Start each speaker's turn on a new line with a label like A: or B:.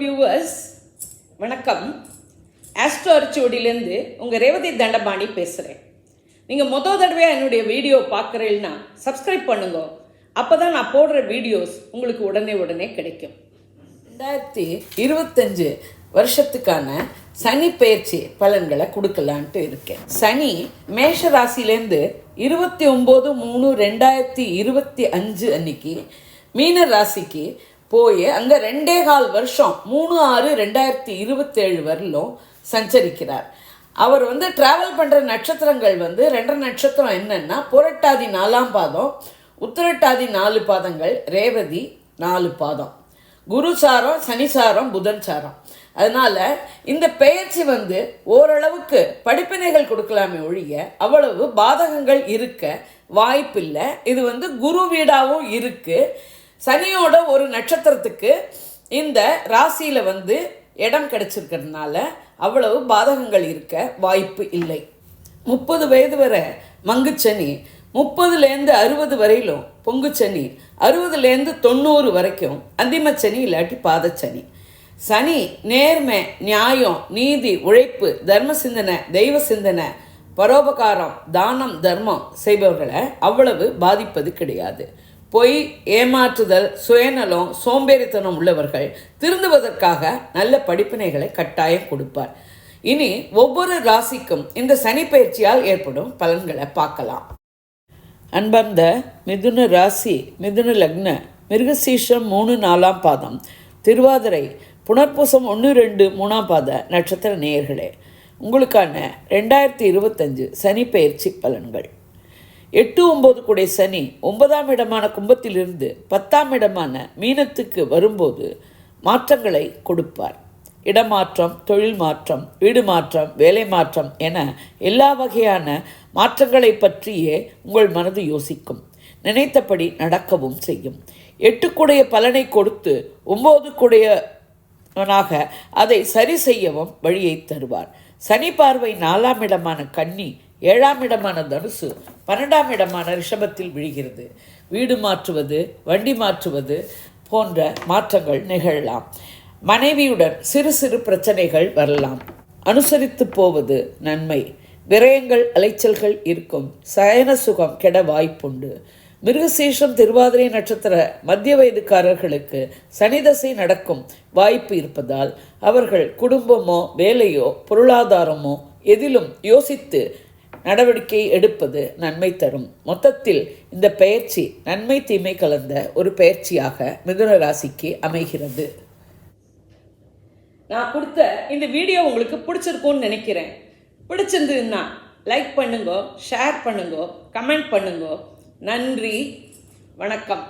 A: Viewers வணக்கம். Astro அரிச்சோடியிலேருந்து உங்கள் ரேவதி தண்டபாணி பேசுகிறேன் நீங்கள் மொதல் தடவையாக என்னுடைய வீடியோ பார்க்குறீங்கன்னா சப்ஸ்கிரைப் பண்ணுங்க. அப்போ தான் நான் போடுற வீடியோஸ் உங்களுக்கு உடனே உடனே கிடைக்கும்.
B: ரெண்டாயிரத்தி இருபத்தஞ்சு வருஷத்துக்கான சனி பயிற்சி பலன்களை கொடுக்கலான்ட்டு இருக்கேன். சனி மேஷ ராசிலேருந்து இருபத்தி ஒம்பது மூணு ரெண்டாயிரத்தி இருபத்தி அஞ்சு அன்னைக்கு மீன ராசிக்கு போய் அங்கே ரெண்டே கால் வருஷம் மூணு ஆறு ரெண்டாயிரத்தி இருபத்தேழு வரலும் சஞ்சரிக்கிறார். அவர் வந்து ட்ராவல் பண்ணுற நட்சத்திரங்கள் வந்து ரெண்டரை நட்சத்திரம் என்னென்னா புரட்டாதி நாலாம் பாதம் உத்திரட்டாதி நாலு பாதங்கள் ரேவதி நாலு பாதம். குரு சாரம் சனி சாரம் புதன் சாரம். அதனால் இந்த பெயர்ச்சி வந்து ஓரளவுக்கு படிப்பினைகள் கொடுக்கலாமே ஒழிய அவ்வளவு பாதகங்கள் இருக்க வாய்ப்பில்லை. இது வந்து குரு வீடாகவும் இருக்குது சனியோட ஒரு நட்சத்திரத்துக்கு இந்த ராசியில் வந்து இடம் கிடைச்சிருக்கிறதுனால அவ்வளவு பாதகங்கள் இருக்க வாய்ப்பு இல்லை. முப்பது வயது வரை மங்குச்சனி முப்பதுலேருந்து அறுபது வரையிலும் பொங்குச்சனி அறுபதுலேருந்து தொண்ணூறு வரைக்கும் அந்திமச்சனி இல்லாட்டி பாதச்சனி சனி நேர்மை நியாயம் நீதி உழைப்பு தர்ம சிந்தனை தெய்வ சிந்தனை பரோபகாரம் தானம் தர்மம் செய்பவர்களை அவ்வளவு பாதிப்பது கிடையாது. பொய் ஏமாற்றுதல் சுயநலம் சோம்பேறித்தனம் உள்ளவர்கள் திருந்துவதற்காக நல்ல படிப்பினைகளை கட்டாயம் கொடுப்பார். இனி ஒவ்வொரு ராசிக்கும் இந்த சனி பயிற்சியால் ஏற்படும் பலன்களை பார்க்கலாம். அன்பந்த மிதுன ராசி மிதுன லக்ன மிருகசீஷம் மூணு நாலாம் பாதம் திருவாதிரை புனர்பூசம் ஒன்று ரெண்டு மூணாம் பாத நட்சத்திர நேயர்களே உங்களுக்கான ரெண்டாயிரத்தி இருபத்தஞ்சு சனி பயிற்சி பலன்கள். எட்டு ஒம்பது கூடை சனி ஒன்பதாம் இடமான கும்பத்திலிருந்து பத்தாம் இடமான மீனத்துக்கு வரும்போது மாற்றங்களை கொடுப்பார். இடமாற்றம் தொழில் மாற்றம் வீடு மாற்றம் வேலை மாற்றம் என எல்லா வகையான மாற்றங்களை பற்றியே உங்கள் மனது யோசிக்கும். நினைத்தபடி நடக்கவும் செய்யும். எட்டுக்குடைய பலனை கொடுத்து ஒம்போதுக்குடையவனாக அதை சரி செய்யவும் வழியை தருவார். சனி பார்வை நாலாம் இடமான கன்னி ஏழாம் இடமான தனுசு பன்னெண்டாம் இடமான ரிஷபத்தில் விழுகிறது. வீடு மாற்றுவது வண்டி மாற்றுவது போன்ற மாற்றங்கள் நிகழலாம். மனைவியுடன் சிறு சிறு பிரச்சனைகள் வரலாம். அனுசரித்து போவது நன்மை. விரயங்கள் அலைச்சல்கள் இருக்கும். சயன சுகம் கெட வாய்ப்புண்டு. மிருகசீஷம் திருவாதிரை நட்சத்திர மத்திய வயதுக்காரர்களுக்கு சனிதசை நடக்கும் வாய்ப்பு இருப்பதால் அவர்கள் குடும்பமோ வேலையோ பொருளாதாரமோ எதிலும் யோசித்து நடவடிக்கை எடுப்பது நன்மை தரும். மொத்தத்தில் இந்த பயிற்சி நன்மை தீமை கலந்த ஒரு பயிற்சியாக மிதுன ராசிக்கு அமைகிறது.
A: நான் கொடுத்த இந்த வீடியோ உங்களுக்கு பிடிச்சிருக்கும்னு நினைக்கிறேன். பிடிச்சிருந்ததுன்னா லைக் பண்ணுங்க ஷேர் பண்ணுங்க கமெண்ட் பண்ணுங்க. நன்றி வணக்கம்.